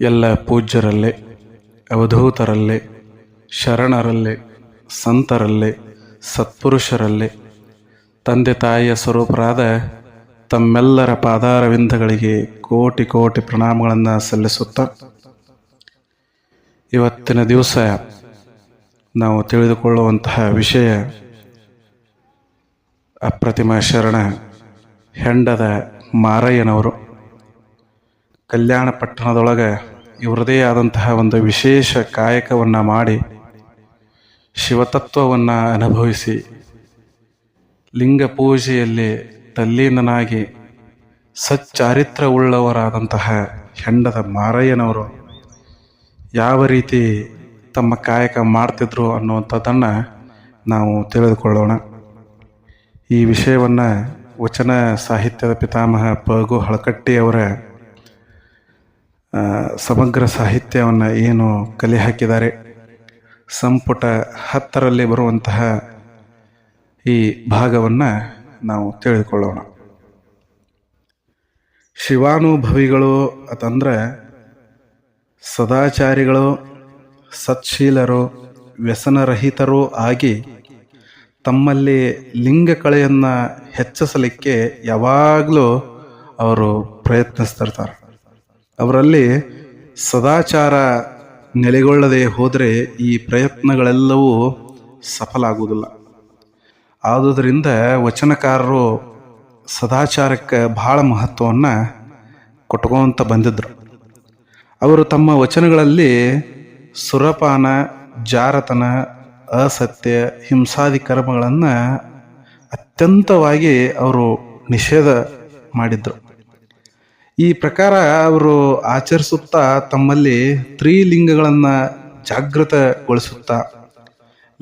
ಎಲ್ಲ ಪೂಜ್ಯರಲ್ಲೇ, ಅವಧೂತರಲ್ಲೇ, ಶರಣರಲ್ಲೇ, ಸಂತರಲ್ಲೇ, ಸತ್ಪುರುಷರಲ್ಲೇ, ತಂದೆ ತಾಯಿಯ ಸ್ವರೂಪರಾದ ತಮ್ಮೆಲ್ಲರ ಪಾದಾರವಿಂದಗಳಿಗೆ ಕೋಟಿ ಕೋಟಿ ಪ್ರಣಾಮಗಳನ್ನು ಸಲ್ಲಿಸುತ್ತಾ ಇವತ್ತಿನ ದಿವಸ ನಾವು ತಿಳಿದುಕೊಳ್ಳುವಂತಹ ವಿಷಯ ಅಪ್ರತಿಮ ಶರಣ ಹೆಂಡದ ಮಾರಯ್ಯನವರು. ಕಲ್ಯಾಣ ಪಟ್ಟಣದೊಳಗೆ ಇವರದೇ ಆದಂತಹ ಒಂದು ವಿಶೇಷ ಕಾಯಕವನ್ನು ಮಾಡಿ, ಶಿವತತ್ವವನ್ನು ಅನುಭವಿಸಿ, ಲಿಂಗ ಪೂಜೆಯಲ್ಲಿ ತಲ್ಲೀನನಾಗಿ ಸಚ್ಚಾರಿತ್ರವುಳ್ಳವರಾದಂತಹ ಹೆಂಡದ ಮಾರಯ್ಯನವರು ಯಾವ ರೀತಿ ತಮ್ಮ ಕಾಯಕ ಮಾಡ್ತಿದ್ರು ಅನ್ನುವಂಥದ್ದನ್ನು ನಾವು ತಿಳಿದುಕೊಳ್ಳೋಣ. ಈ ವಿಷಯವನ್ನು ವಚನ ಸಾಹಿತ್ಯದ ಪಿತಾಮಹ ಪಗು ಹಳಕಟ್ಟಿಯವರ ಸಮಗ್ರ ಸಾಹಿತ್ಯವನ್ನು ಏನು ಕಲೆ ಹಾಕಿದ್ದಾರೆ. ಸಂಪುಟ ಹತ್ತರಲ್ಲಿ ಬರುವಂತಹ ಈ ಭಾಗವನ್ನು ನಾವು ತಿಳಿದುಕೊಳ್ಳೋಣ. ಶಿವಾನುಭವಿಗಳು ಅಂತಂದರೆ ಸದಾಚಾರಿಗಳು, ಸತ್ಶೀಲರು, ವ್ಯಸನರಹಿತರು ಆಗಿ ತಮ್ಮಲ್ಲಿ ಲಿಂಗ ಕಳೆಯನ್ನು ಹೆಚ್ಚಿಸಲಿಕ್ಕೆ ಯಾವಾಗಲೂ ಅವರು ಪ್ರಯತ್ನಿಸ್ತಿರ್ತಾರೆ ಅವರಲ್ಲಿ ಸದಾಚಾರ ನೆಲೆಗೊಳ್ಳದೆ ಹೋದರೆ ಈ ಪ್ರಯತ್ನಗಳೆಲ್ಲವೂ ಸಫಲ ಆಗುವುದಿಲ್ಲ ಆದುದರಿಂದ ವಚನಕಾರರು ಸದಾಚಾರಕ್ಕೆ ಬಹಳ ಮಹತ್ವವನ್ನು ಕೊಟ್ಕೊಂತ ಬಂದಿದ್ದರು ಅವರು ತಮ್ಮ ವಚನಗಳಲ್ಲಿ ಸುರಪಾನ, ಜಾರತನ, ಅಸತ್ಯ, ಹಿಂಸಾದಿ ಕರ್ಮಗಳನ್ನು ಅತ್ಯಂತವಾಗಿ ಅವರು ನಿಷೇಧ ಮಾಡಿದ್ರು. ಈ ಪ್ರಕಾರ ಅವರು ಆಚರಿಸುತ್ತಾ ತಮ್ಮಲ್ಲಿ ತ್ರೀಲಿಂಗಗಳನ್ನು ಜಾಗೃತಗೊಳಿಸುತ್ತಾ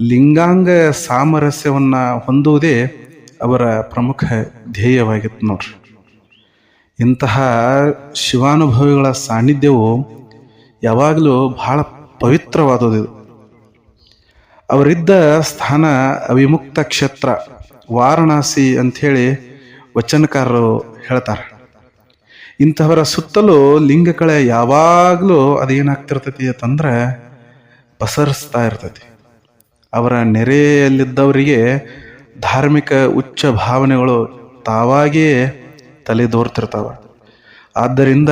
ಲಿಂಗಾಂಗ ಸಾಮರಸ್ಯವನ್ನು ಹೊಂದುವುದೇ ಅವರ ಪ್ರಮುಖ ಧ್ಯೇಯವಾಗಿತ್ತು ನೋಡ್ರಿ. ಇಂತಹ ಶಿವಾನುಭವಿಗಳ ಸಾನ್ನಿಧ್ಯವು ಯಾವಾಗಲೂ ಬಹಳ ಪವಿತ್ರವಾದದ್ದು ಅವರಿದ್ದ ಸ್ಥಾನ ಅವಿಮುಕ್ತ ಕ್ಷೇತ್ರ ವಾರಣಾಸಿ ಅಂಥೇಳಿ ವಚನಕಾರರು ಹೇಳ್ತಾರೆ. ಇಂಥವರ ಸುತ್ತಲೂ ಲಿಂಗಕಳೆ ಯಾವಾಗಲೂ ಅದೇನಾಗ್ತಿರ್ತೈತಿ ಅಂತಂದ್ರೆ ಪಸರಿಸ್ತಾ ಇರ್ತೈತಿ. ಅವರ ನೆರೆಯಲ್ಲಿದ್ದವರಿಗೆ ಧಾರ್ಮಿಕ ಉಚ್ಚ ಭಾವನೆಗಳು ತಾವಾಗಿಯೇ ತಲೆದೋರ್ತಿರ್ತಾವ ಆದ್ದರಿಂದ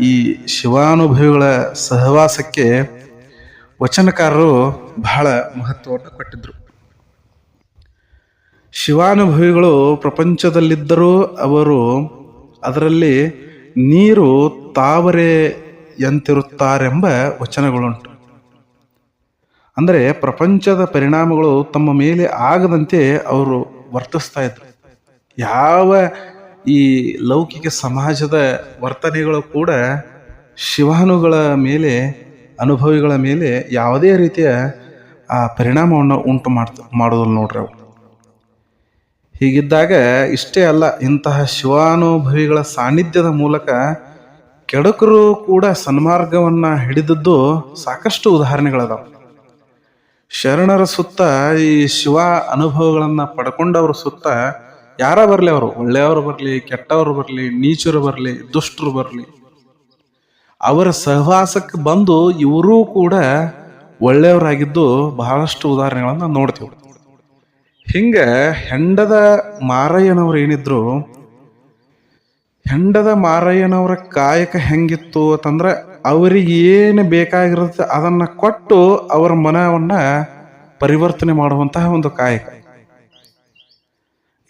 ಈ ಶಿವಾನುಭವಿಗಳ ಸಹವಾಸಕ್ಕೆ ವಚನಕಾರರು ಬಹಳ ಮಹತ್ವವನ್ನು ಕೊಟ್ಟಿದ್ರು. ಶಿವಾನುಭವಿಗಳು ಪ್ರಪಂಚದಲ್ಲಿದ್ದರೂ ಅವರು ಅದರಲ್ಲಿ ನೀರು ತಾವರೆ ಎಂತಿರುತ್ತಾರೆಂಬ ವಚನಗಳುಂಟು. ಅಂದರೆ ಪ್ರಪಂಚದ ಪರಿಣಾಮಗಳು ತಮ್ಮ ಮೇಲೆ ಆಗದಂತೆ ಅವರು ವರ್ತಿಸ್ತಾ ಇದ್ರು. ಯಾವ ಈ ಲೌಕಿಕ ಸಮಾಜದ ವರ್ತನೆಗಳು ಕೂಡ ಶಿವಾನುಗಳ ಮೇಲೆ, ಅನುಭವಿಗಳ ಮೇಲೆ ಯಾವುದೇ ರೀತಿಯ, ಆ, ಪರಿಣಾಮವನ್ನು ಉಂಟು ಮಾಡ್ತ ಮಾಡೋದಿಲ್ಲ ನೋಡ್ರಿ ಅವು. ಹೀಗಿದ್ದಾಗ ಇಷ್ಟೇ ಅಲ್ಲ, ಇಂತಹ ಶಿವಾನುಭವಿಗಳ ಸಾನ್ನಿಧ್ಯದ ಮೂಲಕ ಕೆಡಕರು ಕೂಡ ಸನ್ಮಾರ್ಗವನ್ನು ಹಿಡಿದದ್ದು ಸಾಕಷ್ಟು ಉದಾಹರಣೆಗಳದಾವ. ಶರಣರ ಸುತ್ತ ಈ ಶಿವ ಅನುಭವಗಳನ್ನು ಪಡ್ಕೊಂಡವ್ರ ಸುತ್ತ ಯಾರ ಬರಲಿ ಅವರು? ಒಳ್ಳೆಯವರು ಬರಲಿ, ಕೆಟ್ಟವರು ಬರಲಿ, ನೀಚರು ಬರಲಿ, ದುಷ್ಟರು ಬರಲಿ. ಅವರ ಸಹವಾಸಕ್ಕೆ ಬಂದು ಇವರೂ ಕೂಡ ಒಳ್ಳೆಯವರಾಗಿದ್ದು ಬಹಳಷ್ಟು ಉದಾಹರಣೆಗಳನ್ನು ನೋಡ್ತೀವಿ. ಹಿಂಗ ಹೆಂಡದ ಮಾರಯ್ಯನವ್ರು ಏನಿದ್ರು, ಹೆಂಡದ ಮಾರಯ್ಯನವರ ಕಾಯಕ ಹೆಂಗಿತ್ತು ಅಂತಂದ್ರೆ ಅವರಿಗೆ ಏನು ಬೇಕಾಗಿರುತ್ತೆ ಅದನ್ನ ಕೊಟ್ಟು ಅವರ ಮನವನ್ನ ಪರಿವರ್ತನೆ ಮಾಡುವಂತಹ ಒಂದು ಕಾಯಕ.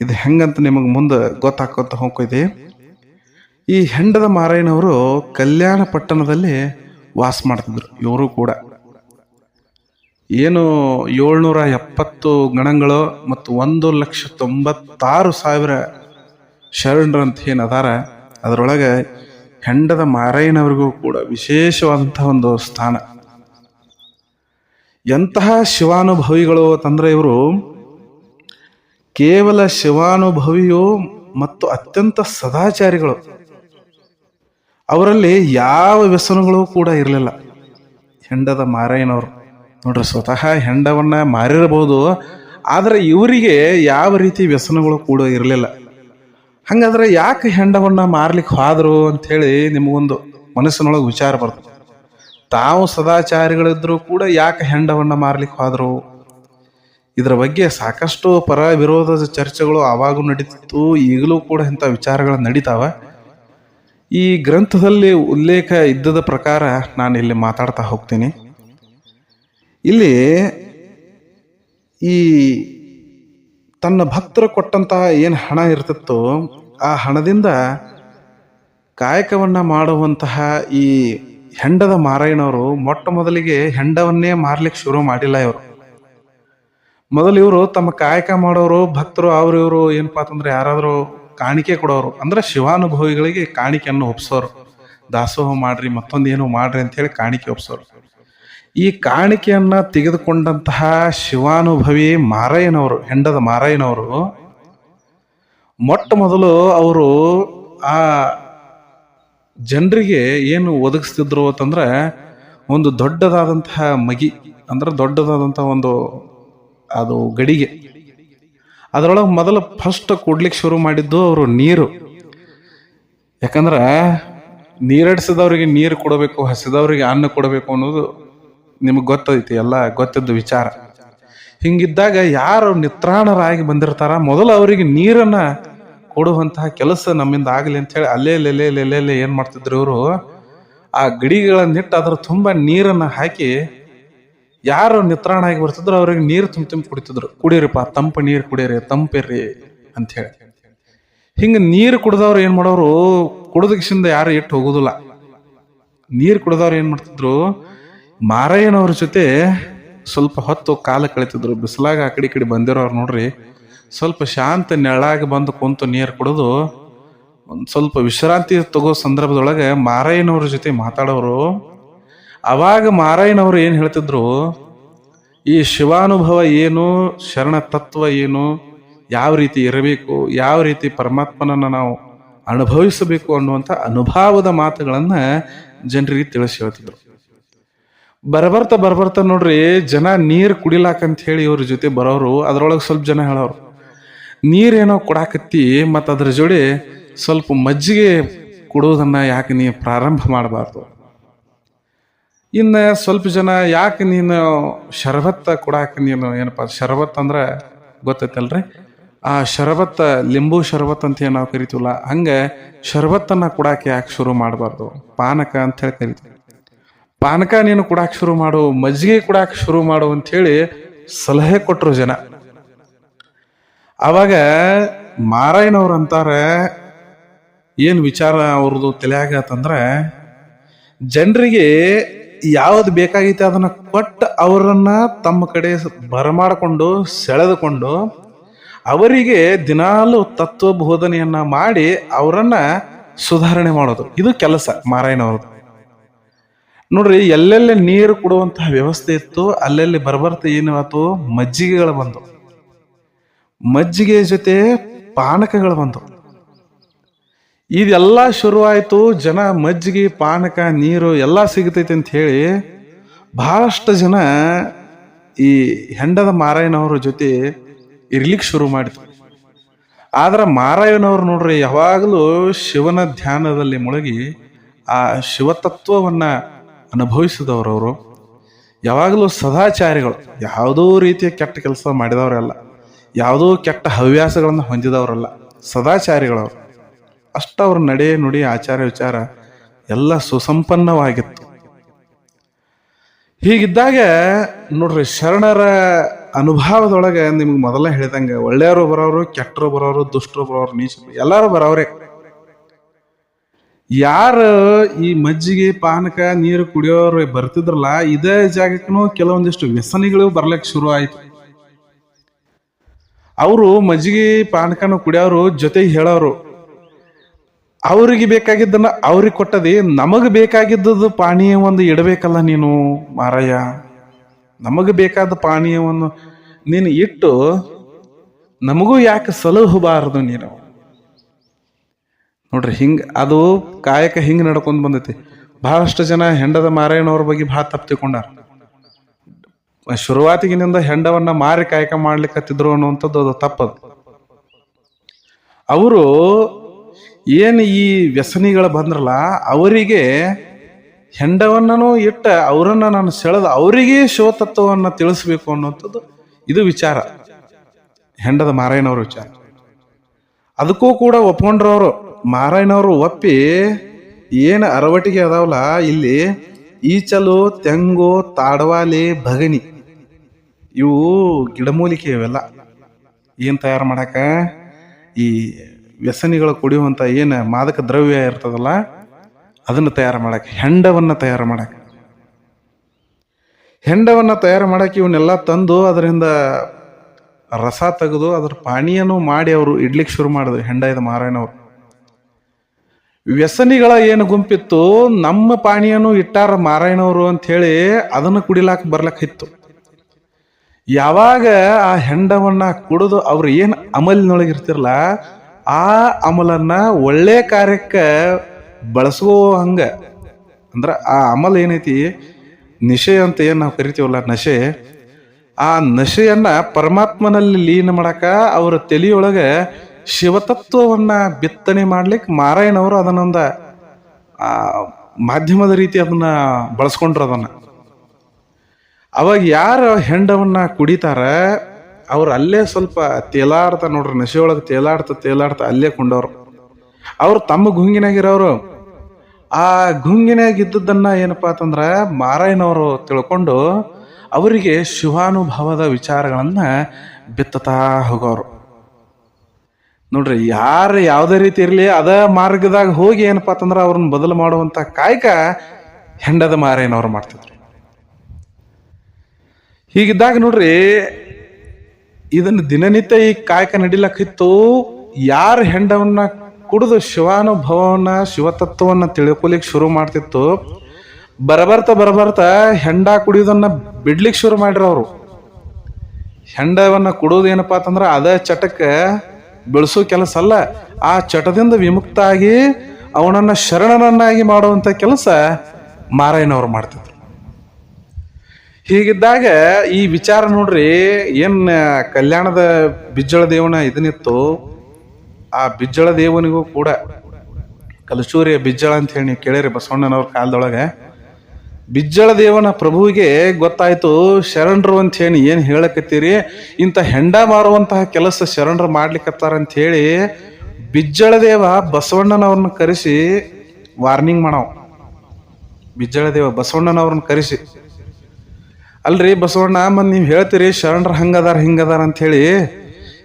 ಇದು ಹೆಂಗಂತ ನಿಮಗೆ ಮುಂದೆ ಗೊತ್ತಾಕೋತ ಹೋಗ್ತಿದೆ ಈ ಹೆಂಡದ ಮಾರಯ್ಯನವರು ಕಲ್ಯಾಣ ಪಟ್ಟಣದಲ್ಲಿ ವಾಸ ಮಾಡ್ತಿದ್ರು, ಇವರು ಕೂಡ. ಏನು ಏಳ್ನೂರ ಎಪ್ಪತ್ತು ಗಣಗಳು ಮತ್ತು ಒಂದು ಲಕ್ಷ ತೊಂಬತ್ತಾರು ಸಾವಿರ ಶರಣರು ಅಂತ ಏನು ಅದಾರ, ಅದರೊಳಗೆ ಹೆಂಡದ ಮಾರಯ್ಯನವ್ರಿಗೂ ಕೂಡ ವಿಶೇಷವಾದಂಥ ಒಂದು ಸ್ಥಾನ. ಎಂತಹ ಶಿವಾನುಭವಿಗಳು ಅಂತಂದ್ರೆ ಇವರು, ಕೇವಲ ಶಿವಾನುಭವಿಯು ಮತ್ತು ಅತ್ಯಂತ ಸದಾಚಾರಿಗಳು. ಅವರಲ್ಲಿ ಯಾವ ವ್ಯಸನಗಳು ಕೂಡ ಇರಲಿಲ್ಲ. ಹೆಂಡದ ಮಾರಯ್ಯನವರು. ನೋಡ್ರಿ, ಸ್ವತಃ ಹೆಂಡವನ್ನ ಮಾರಿರಬಹುದು, ಆದರೆ ಇವರಿಗೆ ಯಾವ ರೀತಿ ವ್ಯಸನಗಳು ಕೂಡ ಇರಲಿಲ್ಲ. ಹಾಗಾದ್ರೆ ಯಾಕೆ ಹೆಂಡವನ್ನ ಮಾರ್ಲಿಕ್ಕೆ ಹೋದ್ರು ಅಂಥೇಳಿ ನಿಮಗೊಂದು ಮನಸ್ಸಿನೊಳಗೆ ವಿಚಾರ ಬರ್ತದೆ ತಾವು ಸದಾಚಾರಿಗಳಿದ್ರು ಕೂಡ ಯಾಕೆ ಹೆಂಡವನ್ನ ಮಾರ್ಲಿಕ್ಕೆ ಹೋದರು? ಇದರ ಬಗ್ಗೆ ಸಾಕಷ್ಟು ಪರ ವಿರೋಧದ ಚರ್ಚೆಗಳು ಆವಾಗೂ ನಡೀತಿತ್ತು, ಈಗಲೂ ಕೂಡ ಇಂಥ ವಿಚಾರಗಳು ನಡೀತಾವ. ಈ ಗ್ರಂಥದಲ್ಲಿ ಉಲ್ಲೇಖ ಇದ್ದದ ಪ್ರಕಾರ ನಾನು ಇಲ್ಲಿ ಮಾತಾಡ್ತಾ ಹೋಗ್ತೀನಿ. ಇಲ್ಲಿ ಈ ತನ್ನ ಭಕ್ತರು ಕೊಟ್ಟಂತಹ ಏನು ಹಣ ಇರ್ತಿತ್ತೋ ಆ ಹಣದಿಂದ ಕಾಯಕವನ್ನು ಮಾಡುವಂತಹ ಈ ಹೆಂಡದ ಮಾರಾಯಣವರು ಮೊಟ್ಟ ಮೊದಲಿಗೆ ಹೆಂಡವನ್ನೇ ಮಾರ್ಲಿಕ್ಕೆ ಶುರು ಮಾಡಿಲ್ಲ ಇವರು. ಮೊದಲು ಇವರು ತಮ್ಮ ಕಾಯಕ ಮಾಡೋರು, ಭಕ್ತರು, ಅವ್ರು ಇವರು ಏನಪ್ಪಾ ಅಂತಂದ್ರೆ ಯಾರಾದರೂ ಕಾಣಿಕೆ ಕೊಡೋರು. ಅಂದ್ರೆ ಶಿವಾನುಭವಿಗಳಿಗೆ ಕಾಣಿಕೆಯನ್ನು ಒಪ್ಸೋರು. ದಾಸೋಹ ಮಾಡ್ರಿ, ಮತ್ತೊಂದು ಏನೋ ಮಾಡ್ರಿ ಅಂತ ಹೇಳಿ ಕಾಣಿಕೆ ಒಪ್ಸೋರು. ಈ ಕಾಣಿಕೆಯನ್ನ ತೆಗೆದುಕೊಂಡಂತಹ ಶಿವಾನುಭವಿ ಮಾರಯ್ಯನವರು, ಹೆಂಡದ ಮಾರಯ್ಯನವರು, ಮೊಟ್ಟ ಮೊದಲು ಅವರು ಆ ಜನರಿಗೆ ಏನು ಒದಗಿಸ್ತಿದ್ರು ಅಂತಂದ್ರೆ ಒಂದು ದೊಡ್ಡದಾದಂತಹ ಮಗಿ, ಅಂದ್ರೆ ದೊಡ್ಡದಾದಂತಹ ಒಂದು ಅದು ಗಡಿಗೆ. ಅದರೊಳಗೆ ಮೊದಲು ಫಸ್ಟ್ ಕೊಡ್ಲಿಕ್ಕೆ ಶುರು ಮಾಡಿದ್ದು ಅವರು ನೀರು. ಯಾಕಂದ್ರೆ ನೀರಡಿಸಿದವರಿಗೆ ನೀರು ಕೊಡಬೇಕು, ಹಸಿದವರಿಗೆ ಅನ್ನ ಕೊಡಬೇಕು ಅನ್ನೋದು ನಿಮಗೆ ಗೊತ್ತೈತಿ, ಎಲ್ಲ ಗೊತ್ತಿದ್ದ ವಿಚಾರ. ಹಿಂಗಿದ್ದಾಗ ಯಾರು ನಿತ್ರಾಣರಾಗಿ ಬಂದಿರ್ತಾರ? ಮೊದಲು ಅವರಿಗೆ ನೀರನ್ನ ಕೊಡುವಂತಹ ಕೆಲಸ ನಮ್ಮಿಂದ ಆಗಲಿ ಅಂತ ಹೇಳಿ, ಅಲ್ಲೇ ಲೆಲೆ ಲೆಲೆ ಏನ್ ಮಾಡ್ತಿದ್ರು ಇವರು? ಆ ಗಡಿಗಳನ್ನಿಟ್ಟು ಅದ್ರ ತುಂಬ ನೀರನ್ನ ಹಾಕಿ ಯಾರು ನಿತ್ರಾಣ ಆಗಿ ಬರ್ತಿದ್ರು, ಅವ್ರಿಗೆ ನೀರು ತುಂಬ ತುಂಬ ಕುಡಿತಿದ್ರು. ಕುಡೀರಿಪ್ಪ, ತಂಪು ನೀರು ಕುಡೀರಿ ತಂಪಿರ್ರಿ ಅಂತ ಹೇಳಿ. ಹಿಂಗ ನೀರು ಕುಡ್ದವ್ರು ಏನ್ ಮಾಡೋರು? ಕುಡ್ದಕ್ಸಿಂದ ಯಾರು ಇಟ್ಟು ಹೋಗುದಿಲ್ಲ. ನೀರು ಕುಡ್ದವ್ರು ಏನ್ ಮಾಡ್ತಿದ್ರು? ಮಾರಯ್ಯನವ್ರ ಜೊತೆ ಸ್ವಲ್ಪ ಹೊತ್ತು ಕಾಲ ಕಳಿತಿದ್ರು, ಬಿಸಿಲಾಗ ಆ ಕಡೆ ಕಡೆ ಬಂದಿರೋರು ನೋಡ್ರಿ. ಸ್ವಲ್ಪ ಶಾಂತ ನೆಳಾಗ ಬಂದು ಕುಂತು ನೀರು ಕುಡಿದು ಒಂದು ಸ್ವಲ್ಪ ವಿಶ್ರಾಂತಿ ತಗೋ ಸಂದರ್ಭದೊಳಗೆ ಮಾರಯ್ಯನವ್ರ ಜೊತೆ ಮಾತಾಡೋರು. ಅವಾಗ ಮಾರಯ್ಯನವರು ಏನು ಹೇಳ್ತಿದ್ರು, ಈ ಶಿವಾನುಭವ ಏನು ಶರಣ ತತ್ವ ಏನು, ಯಾವ ರೀತಿ ಇರಬೇಕು, ಯಾವ ರೀತಿ ಪರಮಾತ್ಮನನ್ನು ನಾವು ಅನುಭವಿಸಬೇಕು ಅನ್ನುವಂಥ ಅನುಭವದ ಮಾತುಗಳನ್ನು ಜನರಿಗೆ ತಿಳಿಸಿ ಹೇಳ್ತಿದ್ರು. ಬರಬರ್ತಾ ಬರಬರ್ತ ನೋಡ್ರಿ, ಜನ ನೀರು ಕುಡಿಲಾಕಂತ ಹೇಳಿ ಇವ್ರ ಜೊತೆ ಬರೋರು, ಅದ್ರೊಳಗೆ ಸ್ವಲ್ಪ ಜನ ಹೇಳೋರು. ನೀರೇನೋ ಕೊಡಾಕತ್ತಿ, ಮತ್ತು ಅದ್ರ ಜೋಡಿ ಸ್ವಲ್ಪ ಮಜ್ಜಿಗೆ ಕೊಡೋದನ್ನ ಯಾಕೆ ನೀ ಪ್ರಾರಂಭ ಮಾಡಬಾರ್ದು? ಇನ್ನು ಸ್ವಲ್ಪ ಜನ ಯಾಕೆ ನೀನು ಶರಬತ್ತ ಕೊಡಾಕ ನೀನು ಏನಪ್ಪ, ಶರಬತ್ ಅಂದ್ರೆ ಗೊತ್ತೈತಲ್ರಿ? ಆ ಶರಬತ್ತ, ಲಿಂಬು ಶರಬತ್ ಅಂತ ಏನು ನಾವು ಕರಿತೀವಲ್ಲ, ಹಂಗೆ ಶರಬತ್ತನ್ನು ಕೊಡಾಕೆ ಯಾಕೆ ಶುರು ಮಾಡಬಾರ್ದು? ಪಾನಕ ಅಂತ ಹೇಳಿ ಕರಿತೀವಿ. ಪಾನಕ ನೀನು ಕುಡಾಕ್ ಶುರು ಮಾಡು, ಮಜ್ಜಿಗೆ ಕುಡಾಕ್ ಶುರು ಮಾಡು ಅಂತ ಹೇಳಿ ಸಲಹೆ ಕೊಟ್ರು ಜನ. ಅವಾಗ ಮಾರಾಯಣವ್ರು ಅಂತಾರೆ, ಏನು ವಿಚಾರ ಅವ್ರದ್ದು ತಲೆ ಆಗತ್ತಂದ್ರೆ ಜನರಿಗೆ ಯಾವ್ದು ಬೇಕಾಗಿತ್ತು ಅದನ್ನ ಕೊಟ್ಟು ಅವರನ್ನ ತಮ್ಮ ಕಡೆ ಬರಮಾಡಿಕೊಂಡು, ಸೆಳೆದುಕೊಂಡು, ಅವರಿಗೆ ದಿನಾಲು ತತ್ವ ಬೋಧನೆಯನ್ನ ಮಾಡಿ ಅವರನ್ನ ಸುಧಾರಣೆ ಮಾಡೋದು. ಇದು ಕೆಲಸ ಮಾರಾಯಣವ್ರದ್ದು ನೋಡ್ರಿ, ಎಲ್ಲೆಲ್ಲಿ ನೀರು ಕೊಡುವಂತಹ ವ್ಯವಸ್ಥೆ ಇತ್ತು, ಅಲ್ಲೆಲ್ಲಿ ಏನು ಏನಾಯ್ತು ಮಜ್ಜಿಗೆಗಳು ಬಂದು. ಮಜ್ಜಿಗೆ ಜೊತೆ ಪಾನಕಗಳು ಬಂದು. ಇದೆಲ್ಲ ಶುರುವಾಯಿತು, ಜನ ಮಜ್ಜಿಗೆ, ಪಾನಕ, ನೀರು ಎಲ್ಲ ಸಿಗತೈತಿ ಅಂತ ಹೇಳಿ, ಬಹಳಷ್ಟು ಜನ ಈ ಹೆಂಡದ ಮಾರಾಯಣವ್ರ ಜೊತೆ ಇರ್ಲಿಕ್ಕೆ ಶುರು ಮಾಡಿತು ಆದ್ರೆ ಮಾರಾಯಣವ್ರು ನೋಡ್ರಿ, ಯಾವಾಗಲೂ ಶಿವನ ಧ್ಯಾನದಲ್ಲಿ ಮುಳುಗಿ ಆ ಶಿವತತ್ವವನ್ನ ಅನುಭವಿಸಿದವರು ಅವರು ಯಾವಾಗಲೂ ಸದಾಚಾರಿಗಳು. ಯಾವುದೋ ರೀತಿಯ ಕೆಟ್ಟ ಕೆಲಸ ಮಾಡಿದವರಲ್ಲ. ಯಾವುದೋ ಕೆಟ್ಟ ಹವ್ಯಾಸಗಳನ್ನು ಹೊಂದಿದವರಲ್ಲ. ಸದಾಚಾರಿಗಳವರು. ಅಷ್ಟು ಅವ್ರ ನಡೆ ನುಡಿ ಆಚಾರ ವಿಚಾರ ಎಲ್ಲ ಸುಸಂಪನ್ನವಾಗಿತ್ತು. ಹೀಗಿದ್ದಾಗ ನೋಡ್ರಿ, ಶರಣರ ಅನುಭವದೊಳಗೆ ನಿಮ್ಗೆ ಮೊದಲೇ ಹೇಳಿದಂಗೆ ಒಳ್ಳೆಯವರು ಬರೋರು, ಕೆಟ್ಟರು ಬರೋರು, ದುಷ್ಟರು ಬರೋರು, ನೀಚರು ಎಲ್ಲರೂ ಬರೋವ್ರೆ. ಯಾರು ಈ ಮಜ್ಜಿಗೆ, ಪಾನಕ, ನೀರು ಕುಡಿಯೋರು ಬರ್ತಿದ್ರಲ್ಲ, ಇದೇ ಜಾಗಕ್ಕೂ ಕೆಲವೊಂದಿಷ್ಟು ವ್ಯಸನಿಗಳು ಬರ್ಲಿಕ್ಕೆ ಶುರು ಆಯ್ತು. ಅವರು ಮಜ್ಜಿಗೆ, ಪಾನಕನ ಕುಡಿಯೋರು ಜೊತೆಗೆ ಹೇಳೋರು, ಅವ್ರಿಗೆ ಬೇಕಾಗಿದ್ದನ್ನ ಅವ್ರಿಗೆ ಕೊಟ್ಟದೆ, ನಮಗೆ ಬೇಕಾಗಿದ್ದದ್ದು ಪಾನೀಯ ಒಂದು ಇಡಬೇಕಲ್ಲ ನೀನು, ಮಾರಯ್ಯ. ನಮಗೆ ಬೇಕಾದ ಪಾನೀಯವನ್ನು ನೀನು ಇಟ್ಟು, ನಮಗೂ ಯಾಕೆ ಸಲಹಬಾರದು ನೀನು? ನೋಡ್ರಿ ಹಿಂಗೆ, ಅದು ಕಾಯಕ ಹಿಂಗೆ ನಡ್ಕೊಂಡ್ ಬಂದೈತಿ. ಬಹಳಷ್ಟು ಜನ ಹೆಂಡದ ಮಾರಾಯಣವ್ರ ಬಗ್ಗೆ ಭಾಳ ತಪ್ಪು ತಿಳ್ಕೊಂಡಾರ. ಶುರುವಾತಿಗಿನಿಂದ ಹೆಂಡವನ್ನ ಮಾರಿ ಕಾಯಕ ಮಾಡ್ಲಿಕ್ಕತ್ತಿದ್ರು ಅನ್ನುವಂಥದ್ದು ಅದು ತಪ್ಪದು. ಅವರು ಏನು ಈ ವ್ಯಸನಿಗಳು ಬಂದ್ರಲ್ಲ, ಅವರಿಗೆ ಹೆಂಡವನ್ನೂ ಇಟ್ಟ ಅವರನ್ನ ನಾನು ಸೆಳೆದು ಅವರಿಗೆ ಶಿವತತ್ವವನ್ನು ತಿಳಿಸ್ಬೇಕು ಅನ್ನುವಂಥದ್ದು ಇದು ವಿಚಾರ. ಹೆಂಡದ ಮಾರಾಯಣವ್ರ ವಿಚಾರ. ಅದಕ್ಕೂ ಕೂಡ ಒಪ್ಕೊಂಡ್ರವರು. ಮಾರಾಯಣವರು ಒಪ್ಪಿ ಏನು ಅರವಟಿಗೆ ಅದಾವಲ್ಲ ಇಲ್ಲಿ? ಈಚಲು, ತೆಂಗು, ತಾಡವಾಲಿ, ಭಗನಿ. ಇವು ಗಿಡಮೂಲಿಕೆ ಇವೆಲ್ಲ. ಏನು ತಯಾರು ಮಾಡಕ? ಈ ವ್ಯಸನಿಗಳು ಕುಡಿಯುವಂಥ ಏನು ಮಾದಕ ದ್ರವ್ಯ ಇರ್ತದಲ್ಲ, ಅದನ್ನು ತಯಾರು ಮಾಡಕ್ಕೆ ಹೆಂಡವನ್ನು ತಯಾರು ಮಾಡಕ್ಕೆ ಹೆಂಡವನ್ನು ತಯಾರು ಮಾಡಕ್ಕೆ ಇವನ್ನೆಲ್ಲ ತಂದು ಅದರಿಂದ ರಸ ತೆಗೆದು ಅದ್ರ ಪಾನೀಯನೂ ಮಾಡಿ ಅವರು ಇಡ್ಲಿಕ್ಕೆ ಶುರು ಮಾಡಿದ್ರು ಹೆಂಡ ಇದು ಮಾರಾಯಣವ್ರು ವ್ಯಸನಿಗಳ ಏನು ಗುಂಪಿತ್ತು, ನಮ್ಮ ಪಾಣಿಯನ್ನು ಇಟ್ಟಾರ ಮಾರಾಯಣವರು ಅಂತ ಹೇಳಿ ಅದನ್ನು ಕುಡಿಲಾಕ ಬರ್ಲಕ್ಕಿತ್ತು ಯಾವಾಗ ಆ ಹೆಂಡವನ್ನ ಕುಡಿದು ಅವ್ರು ಏನು ಅಮಲಿನೊಳಗಿರ್ತಿರಲ್ಲ ಆ ಅಮಲನ್ನ ಒಳ್ಳೆ ಕಾರ್ಯಕ್ಕೆ ಬಳಸುವ ಹಂಗ. ಅಂದ್ರ ಆ ಅಮಲ್ ಏನೈತಿ, ನಿಶೆ ಅಂತ ಏನು ನಾವು ಕರಿತೀವಲ್ಲ ನಶೆ, ಆ ನಶೆಯನ್ನ ಪರಮಾತ್ಮನಲ್ಲಿ ಲೀನ ಮಾಡಕ ಅವರ ತಲೆಯೊಳಗೆ ಶಿವತತ್ವವನ್ನ ಬಿತ್ತನೆ ಮಾಡ್ಲಿಕ್ಕೆ ಮಾರಾಯಣವರು ಅದನ್ನೊಂದ ಮಾಧ್ಯಮದ ರೀತಿ ಅದನ್ನ ಬಳಸ್ಕೊಂಡ್ರು ಅದನ್ನ. ಅವಾಗ ಯಾರು ಹೆಂಡವನ್ನ ಕುಡಿತಾರ, ಅವ್ರು ಅಲ್ಲೇ ಸ್ವಲ್ಪ ತೇಲಾಡ್ತ ನೋಡ್ರಿ ನಶೆಯೊಳಗೆ ತೇಲಾಡ್ತ ತೇಲಾಡ್ತ ಅಲ್ಲೇ ಕೊಂಡವ್ರು. ಅವ್ರು ತಮ್ಮ ಗುಂಗಿನಾಗಿರೋರು ಆ ಗುಂಗಿನಾಗ ಇದ್ದದ್ದನ್ನ ಏನಪ್ಪಾ ಅಂತಂದ್ರ ಮಾರಾಯಣವರು ತಿಳ್ಕೊಂಡು ಅವರಿಗೆ ಶಿವಾನುಭವದ ವಿಚಾರಗಳನ್ನ ಬಿತ್ತತಾ ಹೋಗೋರು. ನೋಡ್ರಿ, ಯಾರು ಯಾವುದೇ ರೀತಿ ಇರಲಿ, ಅದ ಮಾರ್ಗದಾಗ ಹೋಗಿ ಏನಪ್ಪಾ ಅಂತಂದ್ರೆ ಅವ್ರನ್ನ ಬದಲು ಮಾಡುವಂತ ಕಾಯಕ ಹೆಂಡದ ಮಾರೇನವ್ರು ಮಾಡ್ತಿದ್ರು. ಹೀಗಿದ್ದಾಗ ನೋಡ್ರಿ, ಇದನ್ನು ದಿನನಿತ್ಯ ಈ ಕಾಯಕ ನಡಿಲಕ್ಕಿತ್ತು, ಯಾರ ಹೆಂಡವನ್ನ ಕುಡಿದು ಶಿವಾನುಭವವನ್ನ, ಶಿವತತ್ವವನ್ನು ತಿಳ್ಕೊಲಿಕ್ ಶುರು ಮಾಡ್ತಿತ್ತು, ಬರಬರ್ತ ಬರಬರ್ತ ಹೆಂಡ ಕುಡಿಯೋದನ್ನ ಬಿಡ್ಲಿಕ್ಕೆ ಶುರು ಮಾಡ್ರ ಅವರು ಹೆಂಡವನ್ನ ಕುಡೋದು ಏನಪ್ಪಾ ಅಂತಂದ್ರೆ ಅದ ಚಟಕ್ಕೆ ಬೆಳೆಸೋ ಕೆಲಸ ಅಲ್ಲ. ಆ ಚಟದಿಂದ ವಿಮುಕ್ತ ಆಗಿ ಅವನನ್ನ ಶರಣನನ್ನಾಗಿ ಮಾಡುವಂತ ಕೆಲಸ ಮಾರಾಯಣವ್ರು ಮಾಡ್ತಿದ್ರು. ಹೀಗಿದ್ದಾಗ ಈ ವಿಚಾರ ನೋಡ್ರಿ, ಏನ್ ಕಲ್ಯಾಣದ ಬಿಜ್ಜಳ ದೇವನ ಇದನ್ನಿತ್ತು, ಆ ಬಿಜ್ಜಳ ದೇವನಿಗೂ ಕೂಡ ಕಲಚೂರಿಯ ಬಿಜ್ಜಳ ಅಂತ ಹೇಳಿ ನೀವು ಕೇಳಿರಿ ಬಸವಣ್ಣನವ್ರ ಕಾಲದೊಳಗೆ. ಬಿಜ್ಜಳ ದೇವನ ಪ್ರಭುವಿಗೆ ಗೊತ್ತಾಯ್ತು, ಶರಣರು ಅಂತ ಹೇಳಿ ಏನ್ ಹೇಳಕತ್ತೀರಿ? ಇಂಥ ಹೆಂಡ ಮಾರುವಂತಹ ಕೆಲಸ ಶರಣರು ಮಾಡ್ಲಿಕ್ಕತ್ತಾರ ಅಂತ ಹೇಳಿ ಬಿಜ್ಜಳ ದೇವ ಬಸವಣ್ಣನವ್ರನ್ನ ಕರೆಸಿ ವಾರ್ನಿಂಗ್ ಮಾಡವ್. ಬಿಜ್ಜಳ ದೇವ ಬಸವಣ್ಣನವ್ರನ್ನ ಕರೆಸಿ. ಅಲ್ರಿ ಬಸವಣ್ಣ, ಮತ್ತೆ ನೀವು ಹೇಳ್ತೀರಿ ಶರಣರ ಹಂಗದಾರ, ಹಿಂಗದಾರ ಅಂತ ಹೇಳಿ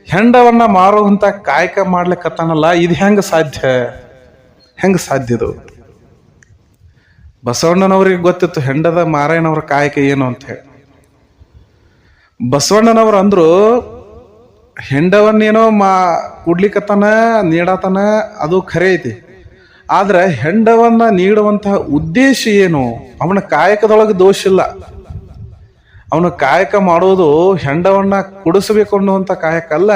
ಹೆಂಡವನ್ನ ಮಾರುವಂತ ಕಾಯಕ ಮಾಡ್ಲಿಕ್ಕತ್ತಾನಲ್ಲ ಇದು ಹೆಂಗ ಸಾಧ್ಯ? ಹೆಂಗ ಸಾಧ್ಯ ಇದು? ಬಸವಣ್ಣನವ್ರಿಗೆ ಗೊತ್ತಿತ್ತು ಹೆಂಡದ ಮಾರಾಯಣವ್ರ ಕಾಯಕ ಏನು ಅಂತ ಹೇಳಿ. ಬಸವಣ್ಣನವ್ರು ಅಂದ್ರು, ಹೆಂಡವನ್ನೇನೋ ಮಾ ಕುಡ್ಲಿಕ್ಕತ್ತಾನ ನೀಡತನ ಅದು ಖರೆ ಐತಿ. ಆದ್ರೆ ಹೆಂಡವನ್ನ ನೀಡುವಂತಹ ಉದ್ದೇಶ ಏನು? ಅವನ ಕಾಯಕದೊಳಗೆ ದೋಷ ಇಲ್ಲ. ಅವನ ಕಾಯಕ ಮಾಡೋದು ಹೆಂಡವನ್ನ ಕುಡಿಸಬೇಕು ಅನ್ನುವಂಥ ಕಾಯಕ ಅಲ್ಲ.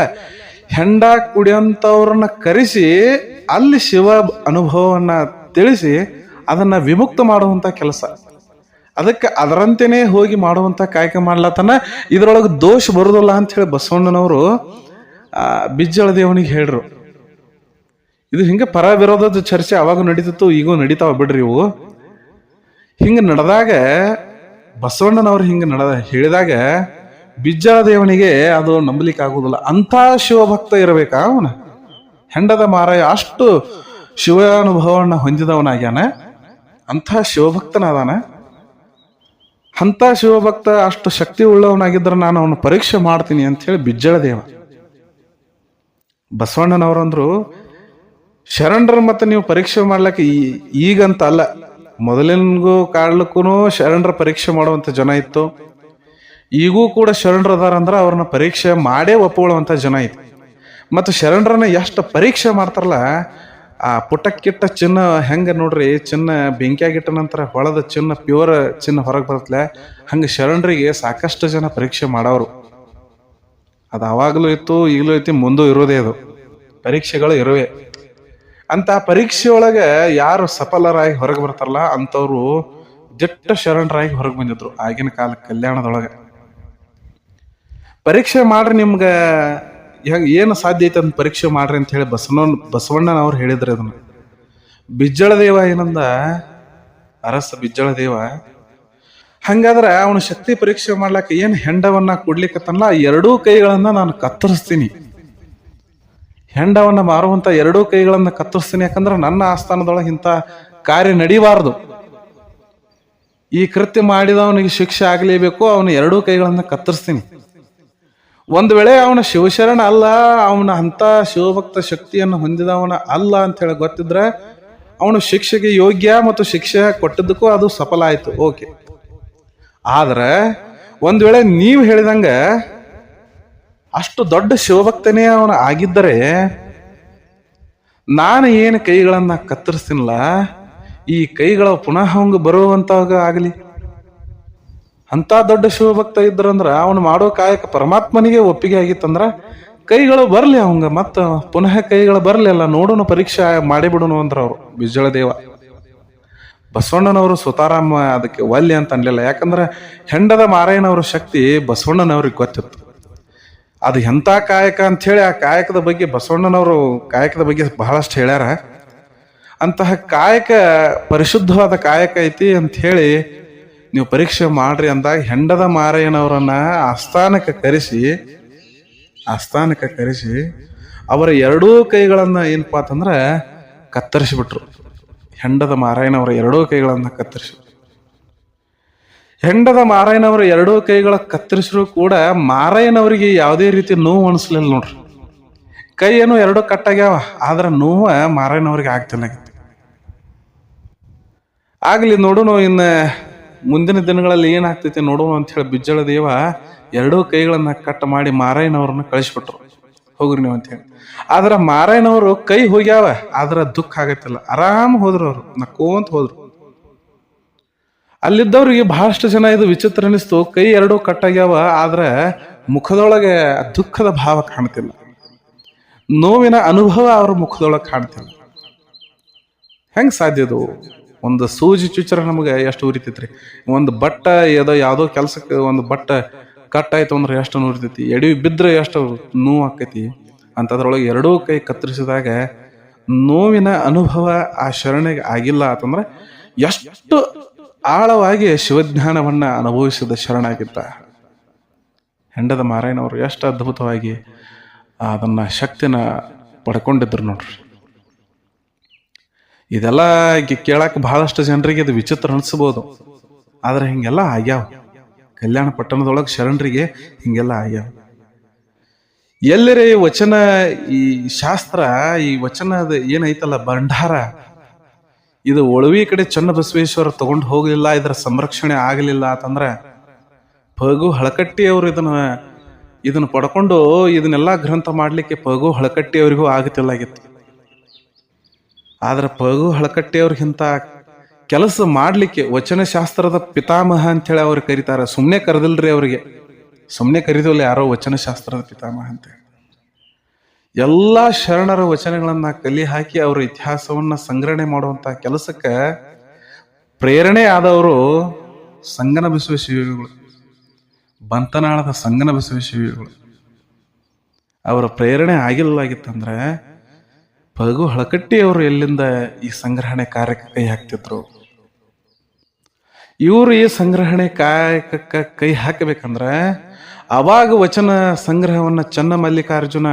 ಹೆಂಡ ಕುಡಿಯಂಥವ್ರನ್ನ ಕರೆಸಿ ಅಲ್ಲಿ ಶಿವ ಅನುಭವವನ್ನ ತಿಳಿಸಿ ಅದನ್ನ ವಿಮುಕ್ತ ಮಾಡುವಂತ ಕೆಲಸ. ಅದಕ್ಕೆ ಅದರಂತೆನೆ ಹೋಗಿ ಮಾಡುವಂತ ಕಾಯಕ ಮಾಡ್ಲತನ, ಇದ್ರೊಳಗೆ ದೋಷ ಬರುದಿಲ್ಲ ಅಂತ ಹೇಳಿ ಬಸವಣ್ಣನವರು ಬಿಜ್ಜಳ ದೇವನಿಗೆ ಹೇಳ್ರು. ಇದು ಹಿಂಗೆ ಪರ ವಿರೋಧದ ಚರ್ಚೆ ಅವಾಗ ನಡೀತಿತ್ತು, ಈಗೂ ನಡೀತಾವ ಬಿಡ್ರಿ ಇವು. ಹಿಂಗ ನಡೆದಾಗ ಬಸವಣ್ಣನವ್ರು ಹಿಂಗ ನಡೆದ ಹೇಳಿದಾಗ ಬಿಜ್ಜಳ ದೇವನಿಗೆ ಅದು ನಂಬಲಿಕ್ಕೆ ಆಗುದಿಲ್ಲ. ಅಂತ ಶಿವಭಕ್ತ ಇರಬೇಕಾ ಅವನ? ಹೆಂಡದ ಮಾರಾಯ ಅಷ್ಟು ಶಿವಾನುಭವನ್ನ ಹೊಂದಿದವನಾಗ್ಯಾನ. ಅಂಥ ಶಿವಭಕ್ತನಾದಾನ. ಅಂಥ ಶಿವಭಕ್ತ ಅಷ್ಟು ಶಕ್ತಿ ಉಳ್ಳವನಾಗಿದ್ದರೆ ನಾನು ಅವನು ಪರೀಕ್ಷೆ ಮಾಡ್ತೀನಿ ಅಂತ ಹೇಳಿ ಬಿಜ್ಜಳ ದೇವ. ಬಸವಣ್ಣನವರಂದ್ರು, ಶರಣರ ಮತ್ತೆ ನೀವು ಪರೀಕ್ಷೆ ಮಾಡ್ಲಿಕ್ಕೆ ಈಗಂತ ಅಲ್ಲ. ಮೊದಲಿನಗೂ ಕಾಡ್ಲಕ್ಕೂ ಶರಣರ ಪರೀಕ್ಷೆ ಮಾಡುವಂತ ಜನ ಇತ್ತು. ಈಗೂ ಕೂಡ ಶರಣರದಾರಂದ್ರೆ ಅವ್ರನ್ನ ಪರೀಕ್ಷೆ ಮಾಡೇ ಒಪ್ಪಿಕೊಳ್ಳುವಂಥ ಜನ ಇತ್ತು. ಮತ್ತು ಶರಣರನ್ನ ಎಷ್ಟು ಪರೀಕ್ಷೆ ಮಾಡ್ತಾರಲ್ಲ ಆ ಪುಟಕ್ಕಿಟ್ಟ ಚಿನ್ನ ಹೆಂಗೆ ನೋಡ್ರಿ, ಚಿನ್ನ ಬೆಂಕಿಯಾಗಿಟ್ಟ ನಂತರ ಹೊಳದ ಚಿನ್ನ ಪ್ಯೂರ್ ಚಿನ್ನ ಹೊರಗೆ ಬರುತ್ತಲೆ ಹಂಗೆ ಶರಣರಿಗೆ ಸಾಕಷ್ಟು ಜನ ಪರೀಕ್ಷೆ ಮಾಡೋರು. ಅದು ಅವಾಗಲೂ ಇತ್ತು, ಈಗಲೂ ಐತಿ, ಮುಂದೂ ಇರೋದೇ ಅದು. ಪರೀಕ್ಷೆಗಳು ಇರುವೆ. ಅಂತ ಪರೀಕ್ಷೆ ಒಳಗೆ ಯಾರು ಸಫಲರಾಗಿ ಹೊರಗೆ ಬರ್ತಾರಲ್ಲ, ಅಂಥವ್ರು ದಿಟ್ಟ ಶರಣರಾಗಿ ಹೊರಗೆ ಬಂದಿದ್ರು ಆಗಿನ ಕಾಲ, ಕಲ್ಯಾಣದೊಳಗೆ. ಪರೀಕ್ಷೆ ಮಾಡ್ರಿ ನಿಮ್ಗೆ ಹೆಂಗ್ ಏನು ಸಾಧ್ಯ ಐತೆ ಅಂತ ಪರೀಕ್ಷೆ ಮಾಡ್ರಿ ಅಂತ ಹೇಳಿ ಬಸವಣ್ಣ ಅವ್ರು ಹೇಳಿದ್ರಿ ಅದನ್ನ. ಬಿಜ್ಜಳ ದೇವ ಏನಂದ? ಅರಸ ಬಿಜ್ಜಳ ದೇವ. ಹಂಗಾದ್ರೆ ಅವನು ಶಕ್ತಿ ಪರೀಕ್ಷೆ ಮಾಡ್ಲಾಕ ಏನು ಹೆಂಡವನ್ನ ಕೊಡ್ಲಿಕ್ಕತ್ತಲ್ಲ ಎರಡೂ ಕೈಗಳನ್ನ ನಾನು ಕತ್ತರಿಸ್ತೀನಿ. ಹೆಂಡವನ್ನ ಮಾರುವಂತ ಎರಡೂ ಕೈಗಳನ್ನ ಕತ್ತರಿಸ್ತೀನಿ. ಯಾಕಂದ್ರೆ ನನ್ನ ಆಸ್ಥಾನದೊಳಗೆ ಇಂಥ ಕಾರ್ಯ ನಡೀಬಾರದು. ಈ ಕೃತ್ಯ ಮಾಡಿದವನಿಗೆ ಶಿಕ್ಷೆ ಆಗಲೇಬೇಕು, ಅವನು ಎರಡೂ ಕೈಗಳನ್ನ ಕತ್ತರಿಸ್ತೀನಿ. ಒಂದು ವೇಳೆ ಅವನ ಶಿವಶರಣ ಅಲ್ಲ, ಅವನ ಅಂತ ಶಿವಭಕ್ತ ಶಕ್ತಿಯನ್ನು ಹೊಂದಿದವನ ಅಲ್ಲ ಅಂತ ಹೇಳಿ ಗೊತ್ತಿದ್ರೆ, ಅವನು ಶಿಕ್ಷೆಗೆ ಯೋಗ್ಯ ಮತ್ತು ಶಿಕ್ಷೆ ಕೊಟ್ಟಿದ್ದಕ್ಕೂ ಅದು ಸಫಲ ಆಯ್ತು. ಓಕೆ. ಆದ್ರೆ, ಒಂದು ವೇಳೆ ನೀವು ಹೇಳಿದಂಗೆ ಅಷ್ಟು ದೊಡ್ಡ ಶಿವಭಕ್ತನೇ ಅವನು ಆಗಿದ್ದರೆ, ನಾನು ಏನು ಕೈಗಳನ್ನು ಕತ್ತರಿಸ್ತೀನಲ್ಲ, ಈ ಕೈಗಳ ಪುನಃ ಹಂಗೆ ಬರುವಂತಾಗ ಆಗಲಿ. ಅಂತ ದೊಡ್ಡ ಶಿವಭಕ್ತ ಇದ್ರಂದ್ರ ಅವನು ಮಾಡೋ ಕಾಯಕ ಪರಮಾತ್ಮನಿಗೆ ಒಪ್ಪಿಗೆ ಆಗಿತ್ತಂದ್ರ ಕೈಗಳು ಬರ್ಲಿ ಅವಂಗ, ಮತ್ತ ಪುನಃ ಕೈಗಳು ಬರ್ಲಿ ಅಲ್ಲ ನೋಡೋಣ ಪರೀಕ್ಷೆ ಮಾಡಿಬಿಡೋಣ ಅಂದ್ರ ಅವ್ರು, ಬಿಜ್ಜಳ ದೇವ. ಬಸವಣ್ಣನವರು ಸುತಾರಾಮ ಅದಕ್ಕೆ ವಲ್ಯ ಅಂತ ಅನ್ಲಿಲ್ಲ, ಯಾಕಂದ್ರೆ ಹೆಂಡದ ಮಾರಾಯಣವ್ರ ಶಕ್ತಿ ಬಸವಣ್ಣನವ್ರಿಗೆ ಗೊತ್ತಿತ್ತು. ಅದು ಎಂಥ ಕಾಯಕ ಅಂತ ಹೇಳಿ ಆ ಕಾಯಕದ ಬಗ್ಗೆ ಬಸವಣ್ಣನವರು ಕಾಯಕದ ಬಗ್ಗೆ ಬಹಳಷ್ಟು ಹೇಳ್ಯಾರ. ಅಂತಹ ಕಾಯಕ ಪರಿಶುದ್ಧವಾದ ಕಾಯಕ ಐತಿ ಅಂತ ಹೇಳಿ ನೀವು ಪರೀಕ್ಷೆ ಮಾಡ್ರಿ ಅಂದಾಗ ಹೆಂಡದ ಮಾರಯ್ಯನವರನ್ನ ಆಸ್ಥಾನಕ್ಕೆ ಕರೆಸಿ ಆಸ್ಥಾನಕ್ಕೆ ಕರೆಸಿ ಅವರ ಎರಡೂ ಕೈಗಳನ್ನ ಏನಪ್ಪಾ ಅಂತಂದ್ರೆ ಕತ್ತರಿಸಿಬಿಟ್ರು. ಹೆಂಡದ ಮಾರಾಯಣವರ ಎರಡೂ ಕೈಗಳನ್ನ ಕತ್ತರಿಸಿ ಹೆಂಡದ ಮಾರಾಯಣವರ ಎರಡೂ ಕೈಗಳ ಕತ್ತರಿಸಿದ್ರು ಕೂಡ ಮಾರಾಯಣವರಿಗೆ ಯಾವುದೇ ರೀತಿ ನೋವು ಅನಿಸ್ಲಿಲ್ಲ ನೋಡ್ರಿ. ಕೈ ಏನು ಎರಡು ಕಟ್ಟಾಗ್ಯಾವ, ಆದ್ರೆ ನೋವು ಮಾರಾಯಣವರಿಗೆ ಆಗ್ತಿಲ್ಲ ಆಗಲಿ ನೋಡೋಣ ಇನ್ನ ಮುಂದಿನ ದಿನಗಳಲ್ಲಿ ಏನಾಗ್ತೈತೆ ನೋಡೋಣ ಅಂತ ಹೇಳಿ ಬಿಜ್ಜಳ ದೇವ ಎರಡೂ ಕೈಗಳನ್ನ ಕಟ್ ಮಾಡಿ ಮಾರಾಯಣವ್ರನ್ನ ಕಳಿಸ್ಬಿಟ್ರು. ಹೋಗ್ರಿ ನೀವು ಅಂತ ಹೇಳಿ. ಆದ್ರೆ ಮಾರಾಯಣವರು ಕೈ ಹೋಗ್ಯಾವ, ಆದ್ರ ದುಃಖ ಆಗತ್ತಿಲ್ಲ ಆರಾಮ್ ಹೋದ್ರು ಅವರು, ನಕ್ಕೋಂತ ಹೋದ್ರು. ಅಲ್ಲಿದ್ದವ್ರಿಗೆ ಬಹಳಷ್ಟು ಜನ ಇದು ವಿಚಿತ್ರ ಅನಿಸ್ತು. ಕೈ ಎರಡೂ ಕಟ್ಟಾಗ್ಯಾವ ಆದ್ರೆ ಮುಖದೊಳಗೆ ದುಃಖದ ಭಾವ ಕಾಣ್ತಿಲ್ಲ. ನೋವಿನ ಅನುಭವ ಅವ್ರ ಮುಖದೊಳಗೆ ಕಾಣ್ತಿಲ್ಲ. ಹೆಂಗ್ ಸಾಧ್ಯ ಇದು? ಒಂದು ಸೂಜಿ ಚುಚ್ಚರ ನಮಗೆ ಎಷ್ಟು ಉರಿತೈತ್ರಿ. ಒಂದು ಬಟ್ಟ ಏದೋ ಯಾವುದೋ ಕೆಲಸಕ್ಕೆ ಒಂದು ಬಟ್ಟ ಕಟ್ ಆಯ್ತು ಅಂದ್ರೆ ಎಷ್ಟು ಉರಿತೈತಿ. ಎಡಿ ಬಿದ್ರೆ ಎಷ್ಟು ನೋವು ಆಕೈತಿ. ಅಂತದ್ರೊಳಗೆ ಎರಡೂ ಕೈ ಕತ್ತರಿಸಿದಾಗ ನೋವಿನ ಅನುಭವ ಆ ಶರಣೆಗೆ ಆಗಿಲ್ಲ ಅಂತಂದ್ರೆ ಎಷ್ಟು ಆಳವಾಗಿ ಶಿವಜ್ಞಾನವನ್ನು ಅನುಭವಿಸಿದ ಶರಣಾಗಿದ್ದ. ಹೆಂಡದ ಮಾರಾಯಣವರು ಎಷ್ಟು ಅದ್ಭುತವಾಗಿ ಅದನ್ನ ಶಕ್ತಿನ ಪಡ್ಕೊಂಡಿದ್ರು ನೋಡ್ರಿ. ಇದೆಲ್ಲ ಗಿ- ಕೇಳಕ್ ಬಹಳಷ್ಟು ಜನರಿಗೆ ಇದು ವಿಚಿತ್ರ ಅನಿಸ್ಬೋದು. ಆದ್ರೆ ಹಿಂಗೆಲ್ಲ ಆಗ್ಯಾವ. ಕಲ್ಯಾಣ ಪಟ್ಟಣದೊಳಗೆ ಶರಣರಿಗೆ ಹಿಂಗೆಲ್ಲ ಆಗ್ಯಾವ. ಎಲ್ಲರೇ ವಚನ, ಈ ಶಾಸ್ತ್ರ, ಈ ವಚನದ ಏನೈತಲ್ಲ ಭಂಡಾರ? ಇದು ಒಳವಿ ಕಡೆ ಚನ್ನಬಸವೇಶ್ವರ ತಗೊಂಡು ಹೋಗಲಿಲ್ಲ, ಇದರ ಸಂರಕ್ಷಣೆ ಆಗಲಿಲ್ಲ ಅಂತಂದ್ರೆ ಪಗು ಹಳಕಟ್ಟಿ ಅವರು ಇದನ್ನ ಇದನ್ನ ಪಡ್ಕೊಂಡು ಇದನ್ನೆಲ್ಲ ಗ್ರಂಥ ಮಾಡ್ಲಿಕ್ಕೆ ಪಗು ಹಳಕಟ್ಟಿ ಅವರಿಗೂ ಆಗುತ್ತಿಲ್ಲಾಗಿತ್ತು ಆದ್ರೆ ಪಗು ಹಳಕಟ್ಟಿ ಅವ್ರಿಗಿಂತ ಕೆಲಸ ಮಾಡಲಿಕ್ಕೆ ವಚನಶಾಸ್ತ್ರದ ಪಿತಾಮಹ ಅಂತೇಳಿ ಅವ್ರು ಕರೀತಾರೆ. ಸುಮ್ಮನೆ ಕರೆದಿಲ್ರಿ ಅವರಿಗೆ. ಸುಮ್ಮನೆ ಕರೀದಿಲ್ಲ ಯಾರೋ ವಚನಶಾಸ್ತ್ರದ ಪಿತಾಮಹ ಅಂತ ಎಲ್ಲ ಶರಣರ ವಚನಗಳನ್ನ ಕಲಿ ಹಾಕಿ ಅವರ ಇತಿಹಾಸವನ್ನ ಸಂಗ್ರಹಣೆ ಮಾಡುವಂತ ಕೆಲಸಕ್ಕೆ ಪ್ರೇರಣೆ ಆದವರು ಸಂಗನ ಬಸವ ಶಿವಿಗಳು. ಬಂತನಾಳದ ಸಂಗನ ಬಸವ ಶಿವಿಗಳು. ಅವರ ಪ್ರೇರಣೆ ಆಗಿಲ್ಲಾಗಿತ್ತಂದ್ರೆ ಪಗು ಹಳಕಟ್ಟಿ ಅವರು ಎಲ್ಲಿಂದ ಈ ಸಂಗ್ರಹಣೆ ಕಾರ್ಯಕ್ಕೆ ಕೈ ಹಾಕ್ತಿದ್ರು? ಇವರು ಈ ಸಂಗ್ರಹಣೆ ಕಾಯಕಕ್ಕೆ ಕೈ ಹಾಕಬೇಕಂದ್ರೆ ಅವಾಗ ವಚನ ಸಂಗ್ರಹವನ್ನ ಚನ್ನ ಮಲ್ಲಿಕಾರ್ಜುನ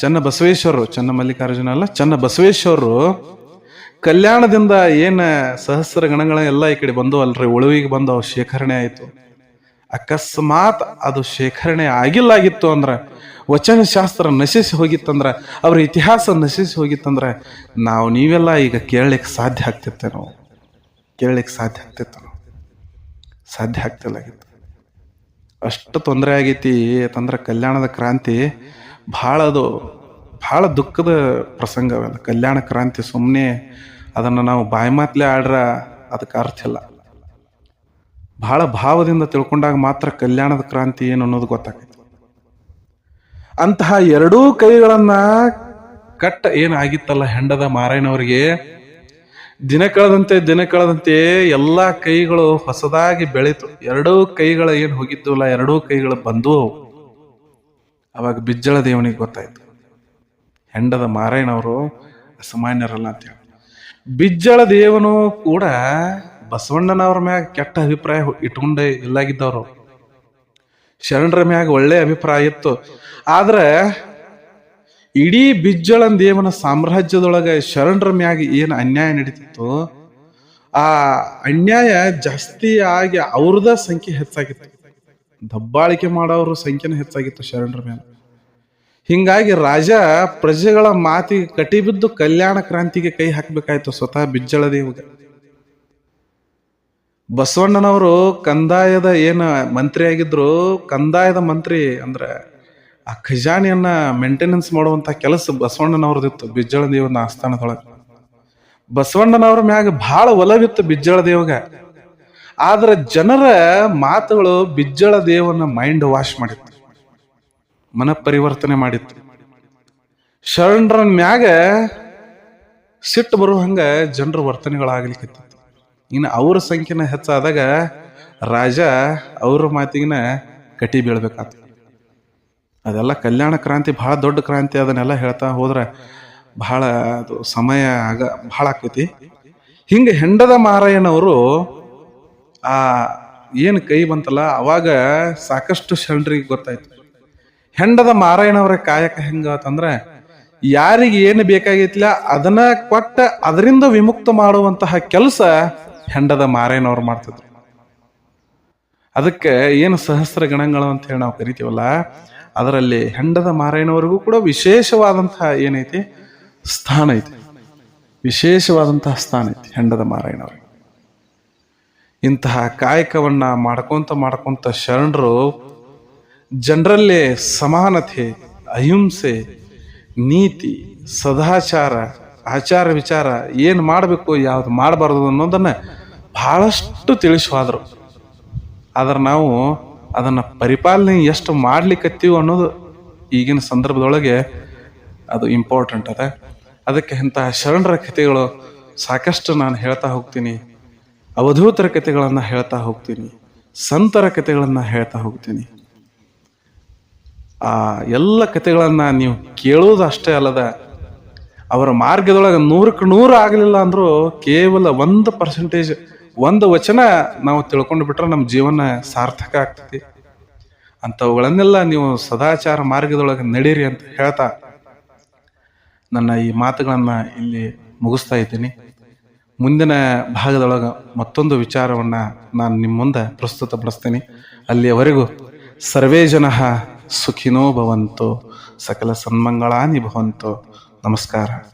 ಚನ್ನ ಬಸವೇಶ್ವರರು, ಚನ್ನ ಮಲ್ಲಿಕಾರ್ಜುನ ಅಲ್ಲ, ಚನ್ನ ಬಸವೇಶ್ವರರು ಕಲ್ಯಾಣದಿಂದ ಏನು ಸಹಸ್ರ ಗಣಗಳ ಎಲ್ಲ ಈ ಕಡೆ ಬಂದವು ಅಲ್ರಿ ಉಳುವಿಗೆ ಬಂದು ಅವು ಶೇಖರಣೆ ಆಯಿತು. ಅಕಸ್ಮಾತ್ ಅದು ಶೇಖರಣೆ ಆಗಿಲ್ಲಾಗಿತ್ತು ಅಂದ್ರೆ ವಚನಶಾಸ್ತ್ರ ನಶಿಸಿ ಹೋಗಿತ್ತಂದ್ರೆ, ಅವ್ರ ಇತಿಹಾಸ ನಶಿಸಿ ಹೋಗಿತ್ತಂದ್ರೆ, ನಾವು ನೀವೆಲ್ಲ ಈಗ ಕೇಳಲಿಕ್ಕೆ ಸಾಧ್ಯ ಆಗ್ತಿತ್ತೆ ನಾವು. ಕೇಳಲಿಕ್ಕೆ ಸಾಧ್ಯ ಆಗ್ತಿತ್ತು ನಾವು. ಸಾಧ್ಯ ಆಗ್ತಿಲ್ಲಾಗಿತ್ತು ಅಷ್ಟು ತೊಂದರೆ ಆಗೈತಿ, ಅಂತಂದ್ರೆ ಕಲ್ಯಾಣದ ಕ್ರಾಂತಿ ಭಾಳ ಅದು ಬಹಳ ದುಃಖದ ಪ್ರಸಂಗ ಅವೆಲ್ಲ. ಕಲ್ಯಾಣ ಕ್ರಾಂತಿ ಸುಮ್ಮನೆ ಅದನ್ನು ನಾವು ಬಾಯಿ ಮಾತ್ಲೆ ಆಡ್ರ, ಅದಕ್ಕೆ ಅರ್ಥ ಇಲ್ಲ. ಬಹಳ ಭಾವದಿಂದ ತಿಳ್ಕೊಂಡಾಗ ಮಾತ್ರ ಕಲ್ಯಾಣದ ಕ್ರಾಂತಿ ಏನು ಅನ್ನೋದು ಗೊತ್ತಾಗೈತಿ ಅಂತಹ ಎರಡೂ ಕೈಗಳನ್ನ ಕಟ್ಟ ಏನಾಗಿತ್ತಲ್ಲ ಹೆಂಡದ ಮಾರಾಯಣವರಿಗೆ ದಿನ ಕಳೆದಂತೆ ದಿನ ಕಳೆದಂತೆ ಎಲ್ಲಾ ಕೈಗಳು ಹೊಸದಾಗಿ ಬೆಳೀತು ಎರಡೂ ಕೈಗಳ ಏನು ಹೋಗಿದ್ವಲ್ಲ, ಎರಡೂ ಕೈಗಳು ಬಂದು ಅವಾಗ ಬಿಜ್ಜಳ ದೇವನಿಗೆ ಗೊತ್ತಾಯ್ತು. ಹೆಂಡದ ಮಾರಾಯಣವರು ಅಸಾಮಾನ್ಯರಲ್ಲ ಅಂತೇಳಿ ಬಿಜ್ಜಳ ದೇವನು ಕೂಡ ಬಸವಣ್ಣನವ್ರ ಮ್ಯಾಗ ಕೆಟ್ಟ ಅಭಿಪ್ರಾಯ ಇಟ್ಕೊಂಡೇ ಇಲ್ಲಾಗಿದ್ದವರು ಶರಣರ ಮ್ಯಾಗ ಒಳ್ಳೆ ಅಭಿಪ್ರಾಯ ಇತ್ತು. ಆದ್ರೆ ಇಡೀ ಬಿಜ್ಜಳನ್ ದೇವನ ಸಾಮ್ರಾಜ್ಯದೊಳಗೆ ಶರಣರ ಮ್ಯಾಗ ಏನು ಅನ್ಯಾಯ ನಡೀತಿತ್ತು, ಆ ಅನ್ಯಾಯ ಜಾಸ್ತಿ ಆಗಿ ಅವ್ರದ ಸಂಖ್ಯೆ ಹೆಚ್ಚಾಗಿತ್ತು. ದಬ್ಬಾಳಿಕೆ ಮಾಡೋರ ಸಂಖ್ಯೆನ ಹೆಚ್ಚಾಗಿತ್ತು ಶರಣರ ಮೇಲೆ ಹಿಂಗಾಗಿ ರಾಜ ಪ್ರಜೆಗಳ ಮಾತಿಗೆ ಕಟಿಬಿದ್ದು ಕಲ್ಯಾಣ ಕ್ರಾಂತಿಗೆ ಕೈ ಹಾಕಬೇಕಾಯ್ತು ಸ್ವತಃ ಬಿಜ್ಜಳ ದೇವಗೆ. ಬಸವಣ್ಣನವರು ಕಂದಾಯದ ಏನು ಮಂತ್ರಿ ಆಗಿದ್ರು, ಕಂದಾಯದ ಮಂತ್ರಿ ಅಂದ್ರೆ ಆ ಖಜಾನೆಯನ್ನ ಮೇಂಟೆನೆನ್ಸ್ ಮಾಡುವಂತ ಕೆಲಸ ಬಸವಣ್ಣನವ್ರದಿತ್ತು ಬಿಜ್ಜಳ ದೇವನ ಆಸ್ಥಾನದೊಳಗೆ. ಬಸವಣ್ಣನವ್ರ ಮ್ಯಾಗ ಬಹಳ ಒಲವಿತ್ತು ಬಿಜ್ಜಳ ದೇವಗ ಆದ್ರೆ ಜನರ ಮಾತುಗಳು ಬಿಜ್ಜಳ ದೇವನ ಮೈಂಡ್ ವಾಶ್ ಮಾಡಿತ್ತು. ಮನ ಪರಿವರ್ತನೆ ಮಾಡಿತ್ತು. ಶರಣರ ಮ್ಯಾಗ ಸಿಟ್ಟು ಬರುವ ಹಂಗ ಜನರ ವರ್ತನೆಗಳಾಗ್ಲಿಕ್ಕೆ ಇನ್ನು ಅವ್ರ ಸಂಖ್ಯೆನ ಹೆಚ್ಚಾದಾಗ ರಾಜ ಅವ್ರ ಮಾತಿಗಿನ ಕಟಿ ಬೀಳ್ಬೇಕಾತ. ಅದೆಲ್ಲ ಕಲ್ಯಾಣ ಕ್ರಾಂತಿ ಬಹಳ ದೊಡ್ಡ ಕ್ರಾಂತಿ ಅದನ್ನೆಲ್ಲ ಹೇಳ್ತಾ ಹೋದ್ರೆ ಬಹಳ ಅದು ಸಮಯ ಆಗ ಬಹಳ ಆಕೈತಿ. ಹಿಂಗೆ ಹೆಂಡದ ಮಾರಾಯಣವರು ಆ ಏನು ಕೈ ಬಂತಲ್ಲ, ಅವಾಗ ಸಾಕಷ್ಟು ಶರಣರಿಗೆ ಗೊತ್ತಾಯ್ತು. ಹೆಂಡದ ಮಾರಾಯಣವರ ಕಾಯಕ ಹೆಂಗತ್ತಂದ್ರೆ ಯಾರಿಗೆ ಏನು ಬೇಕಾಗಿತ್ತಲ್ಲ ಅದನ್ನ ಕೊಟ್ಟ ಅದರಿಂದ ವಿಮುಕ್ತ ಮಾಡುವಂತಹ ಕೆಲಸ ಹೆಂಡದ ಮಾರೇನವ್ರು ಮಾಡ್ತಿದ್ರು. ಅದಕ್ಕೆ ಏನು ಸಹಸ್ರ ಗಣಗಳು ಅಂತ ಹೇಳಿ ನಾವು ಕರಿತೀವಲ್ಲ, ಅದರಲ್ಲಿ ಹೆಂಡದ ಮಾರೇನವರಿಗೂ ಕೂಡ ವಿಶೇಷವಾದಂತಹ ಏನೈತಿ? ಸ್ಥಾನ ಐತಿ. ವಿಶೇಷವಾದಂತಹ ಸ್ಥಾನ ಐತಿ ಹೆಂಡದ ಮಾರಾಯಣವ್ರಿಗೆ ಇಂತಹ ಕಾಯಕವನ್ನ ಮಾಡ್ಕೊಂತ ಮಾಡ್ಕೊಂತ ಶರಣರು ಜನರಲ್ಲೇ ಸಮಾನತೆ, ಅಹಿಂಸೆ, ನೀತಿ, ಸದಾಚಾರ ಆಚಾರ ವಿಚಾರ ಏನು ಮಾಡಬೇಕು, ಯಾವ್ದು ಮಾಡಬಾರ್ದು ಅನ್ನೋದನ್ನ ಬಹಳಷ್ಟು ತಿಳಿಸುವಾದ್ರು. ಆದ್ರೆ ನಾವು ಅದನ್ನ ಪರಿಪಾಲನೆ ಎಷ್ಟು ಮಾಡ್ಲಿಕ್ಕತ್ತೀವಿ ಅನ್ನೋದು ಈಗಿನ ಸಂದರ್ಭದೊಳಗೆ ಅದು ಇಂಪಾರ್ಟೆಂಟ್ ಅದ. ಅದಕ್ಕೆ ಇಂತಹ ಶರಣರ ಕಥೆಗಳು ಸಾಕಷ್ಟು ನಾನು ಹೇಳ್ತಾ ಹೋಗ್ತೀನಿ. ಅವಧೂತರ ಕಥೆಗಳನ್ನು ಹೇಳ್ತಾ ಹೋಗ್ತೀನಿ. ಸಂತರ ಕಥೆಗಳನ್ನು ಹೇಳ್ತಾ ಹೋಗ್ತೀನಿ. ಆ ಎಲ್ಲ ಕಥೆಗಳನ್ನು ನೀವು ಕೇಳುವುದು ಅಷ್ಟೇ ಅಲ್ಲದ ಅವರ ಮಾರ್ಗದೊಳಗೆ ನೂರಕ್ಕೆ ನೂರು ಆಗಲಿಲ್ಲ ಅಂದ್ರೂ ಕೇವಲ ಒಂದು ಪರ್ಸೆಂಟೇಜ್ ಒಂದು ವಚನ ನಾವು ತಿಳ್ಕೊಂಡು ಬಿಟ್ರೆ ನಮ್ಮ ಜೀವನ ಸಾರ್ಥಕ ಆಗ್ತೈತಿ. ಅಂಥವುಗಳನ್ನೆಲ್ಲ ನೀವು ಸದಾಚಾರ ಮಾರ್ಗದೊಳಗೆ ನಡೀರಿ ಅಂತ ಹೇಳ್ತಾ ನನ್ನ ಈ ಮಾತುಗಳನ್ನು ಇಲ್ಲಿ ಮುಗಿಸ್ತಾ ಇದ್ದೀನಿ. ಮುಂದಿನ ಭಾಗದೊಳಗೆ ಮತ್ತೊಂದು ವಿಚಾರವನ್ನ ನಾನು ನಿಮ್ಮ ಮುಂದೆ ಪ್ರಸ್ತುತಪಡಿಸ್ತೀನಿ. ಅಲ್ಲಿಯವರೆಗೂ ಸರ್ವೇ ಜನ ಸುಖಿನೋ ಭವಂತು, ಸಕಲ ಸನ್ಮಂಗಳಾನಿ ಭವಂತು. നമസ്കാരം.